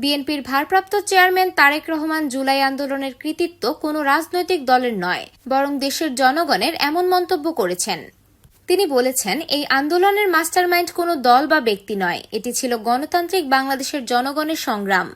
বিএনপির ভারপ্রাপ্ত চেয়ারম্যান তারেক রহমান জুলাই আন্দোলনের কৃতিত্ব কোনো রাজনৈতিক দলের নয়, বরং দেশের জনগণের এমন মন্তব্য করেছেন। তিনি বলেছেন, এই আন্দোলনের মাস্টারমাইন্ড কোনো দল বা ব্যক্তি নয়, এটি ছিল গণতান্ত্রিক বাংলাদেশের জনগণের সংগ্রাম।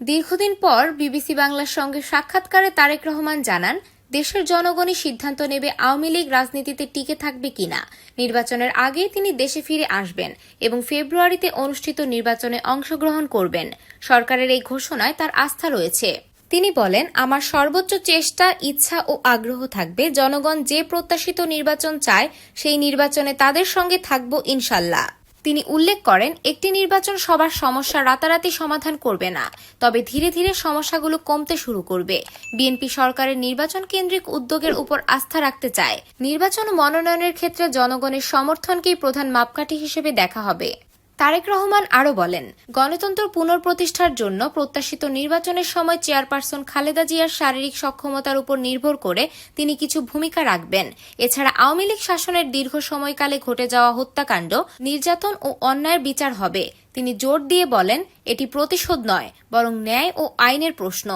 দীর্ঘদিন পর বিবিসি বাংলার সঙ্গে সাক্ষাৎকারে তারেক রহমান জানান দেশের জনগণই সিদ্ধান্ত নেবে আওয়ামী লীগ রাজনীতিতে টিকে থাকবে কিনা। নির্বাচনের আগেই তিনি দেশে ফিরে আসবেন এবং ফেব্রুয়ারিতে অনুষ্ঠিত নির্বাচনে অংশগ্রহণ করবেন। সরকারের এই ঘোষণায় তার আস্থা রয়েছে। তিনি বলেন, আমার সর্বোচ্চ চেষ্টা, ইচ্ছা ও আগ্রহ থাকবে। জনগণ যে প্রত্যাশিত নির্বাচন চায়, সেই নির্বাচনে তাদের সঙ্গে থাকব ইনশাল্লাহ। তিনি উল্লেখ করেন, একটি নির্বাচন সবার সমস্যা রাতারাতি সমাধান করবে না, তবে ধীরে ধীরে সমস্যাগুলো কমতে শুরু করবে। বিএনপি সরকারের নির্বাচন কেন্দ্রিক উদ্যোগের উপর আস্থা রাখতে চায়। নির্বাচন মনোনয়নের ক্ষেত্রে জনগণের সমর্থনকেই প্রধান মাপকাঠি হিসেবে দেখা হবে। তারেক রহমান আরও বলেন, গণতন্ত্র পুনঃপ্রতিষ্ঠার জন্য প্রত্যাশিত নির্বাচনের সময় চেয়ারপারসন খালেদা জিয়ার শারীরিক সক্ষমতার উপর নির্ভর করে তিনি কিছু ভূমিকা রাখবেন। এছাড়া আওয়ামী লীগ শাসনের দীর্ঘ সময়কালে ঘটে যাওয়া হত্যাকাণ্ড, নির্যাতন ও অন্যায়ের বিচার হবে। তিনি জোর দিয়ে বলেন, এটি প্রতিশোধ নয়, বরং ন্যায় ও আইনের প্রশ্ন।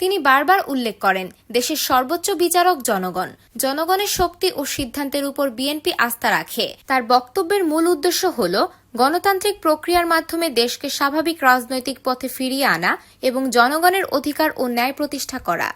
তিনি বারবার উল্লেখ করেন, দেশের সর্বোচ্চ বিচারক জনগণ। জনগণের শক্তি ও সিদ্ধান্তের উপর বিএনপি আস্থা রাখে। তার বক্তব্যের মূল উদ্দেশ্য হল গণতান্ত্রিক প্রক্রিয়ার মাধ্যমে দেশকে স্বাভাবিক রাজনৈতিক পথে ফিরিয়ে আনা এবং জনগণের অধিকার ও ন্যায় প্রতিষ্ঠা করা।